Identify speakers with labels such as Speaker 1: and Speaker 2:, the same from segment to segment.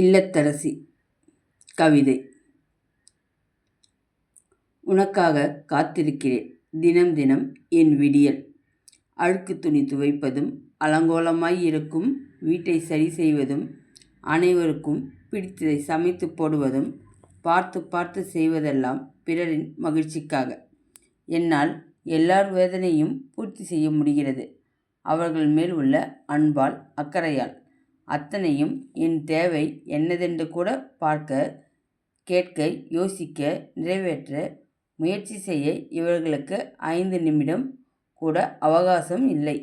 Speaker 1: இல்லத்தரசி கவிதை. உனக்காக காத்திருக்கிறேன். தினம் தினம் என் விடியல். அழுக்கு துணி துவைப்பதும் அலங்கோலமாய் இருக்கும் வீட்டை சரி செய்வதும் அனைவருக்கும் பிடித்ததை சமைத்து போடுவதும் பார்த்து பார்த்து செய்வதெல்லாம் பிறரின் மகிழ்ச்சிக்காக. என்னால் எல்லார் வேதனையும் பூர்த்தி செய்ய முடிகிறது. அவர்கள் மேல் உள்ள அன்பால் அக்கறையால். அத்தனையும் என் தேவை என்னதென்று கூட பார்க்க கேட்க யோசிக்க நிறைவேற்ற முயற்சி செய்ய இவர்களுக்கு ஐந்து நிமிடம் கூட அவகாசம் இல்லை.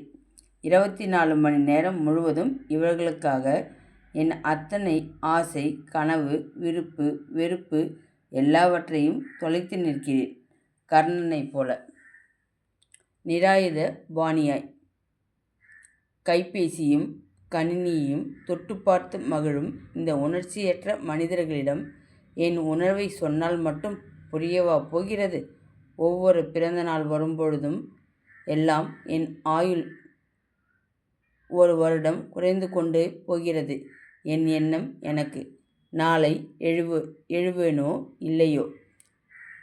Speaker 1: இருபத்தி நாலு மணி நேரம் முழுவதும் இவர்களுக்காக என் அத்தனை ஆசை கனவு விருப்பு வெறுப்பு எல்லாவற்றையும் தொலைத்து நிற்கிறேன். கர்ணனைப் போல. நிராயுத பாணியாய். கைபேசியும் கணினியையும் தொட்டு பார்த்து மகிழும் இந்த உணர்ச்சியற்ற மனிதர்களிடம் என் உணர்வை சொன்னால் மட்டும் புரியவா போகிறது? ஒவ்வொரு பிறந்த நாள் வரும்பொழுதும் எல்லாம் என் ஆயுள் ஒரு வருடம் குறைந்து கொண்டே போகிறது. என் எண்ணம் எனக்கு நாளை எழுவு எழுவேனோ இல்லையோ?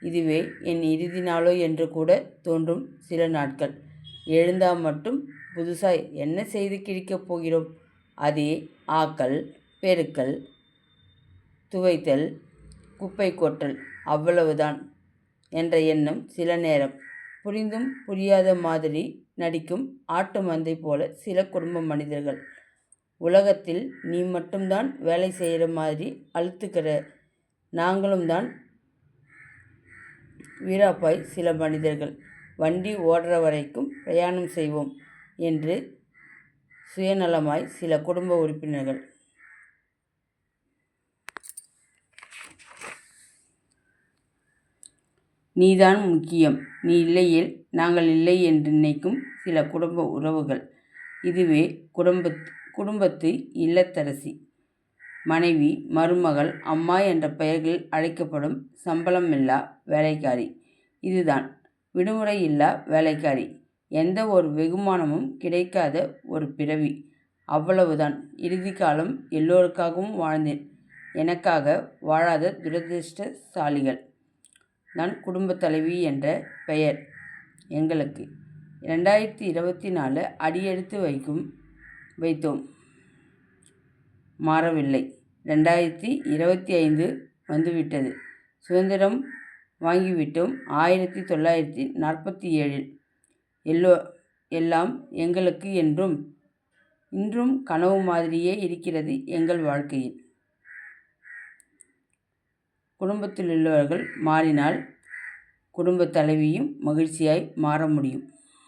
Speaker 1: இதுவே என் இறுதி நாளோ என்று கூட தோன்றும் சில நாட்கள். எழுந்தால் மட்டும் புதுசாய் என்ன செய்து கிழிக்கப் போகிறோம்? அதே ஆக்கல் பெருக்கல் துவைத்தல் குப்பை கொட்டல் அவ்வளவுதான் என்ற எண்ணம் சில நேரம். புரிந்தும் புரியாத மாதிரி நடிக்கும் ஆட்டு மந்தை போல சில குடும்ப மனிதர்கள். உலகத்தில் நீ மட்டும்தான் வேலை செய்கிற மாதிரி அழுத்துக்கிற. நாங்களும் தான் வீராப்பாய் சில மனிதர்கள். வண்டி ஓடுற வரைக்கும் பிரயாணம் செய்வோம். என்று சுயநலமாய் சில குடும்ப உறுப்பினர்கள். நீதான் முக்கியம். நீ இல்லையில் நாங்கள் இல்லை என்று நினைக்கும் சில குடும்ப உறவுகள். இதுவே குடும்ப குடும்பத்து இல்லத்தரசி. மனைவி மருமகள் அம்மா என்ற பெயர்களில் அழைக்கப்படும் சம்பளமில்லா வேலைக்காரி. இதுதான். விடுமுறை இல்லா வேலைக்காரி. எந்த ஒரு வெகுமானமும் கிடைக்காத ஒரு பிறவி. அவ்வளவுதான். இறுதி காலம் எல்லோருக்காகவும் வாழ்ந்தேன். எனக்காக வாழாத துரதிருஷ்டசாலிகள். நான் குடும்பத் தலைவி என்ற பெயர் எங்களுக்கு. ரெண்டாயிரத்தி இருபத்தி நாலு அடியெடுத்து வைக்கும் வைத்தோம். மாறவில்லை. ரெண்டாயிரத்தி இருபத்தி ஐந்து வந்துவிட்டது. சுதந்திரம் வாங்கிவிட்டோம். ஆயிரத்தி தொள்ளாயிரத்தி நாற்பத்தி ஏழில் எல்லோ எல்லாம் எங்களுக்கு என்றும். இன்றும் கனவு மாதிரியே இருக்கிறது எங்கள் வாழ்க்கையில். குடும்பத்தில் உள்ளவர்கள் மாறினால் குடும்பத் தலைவியும் மகிழ்ச்சியாய் மாற முடியும்.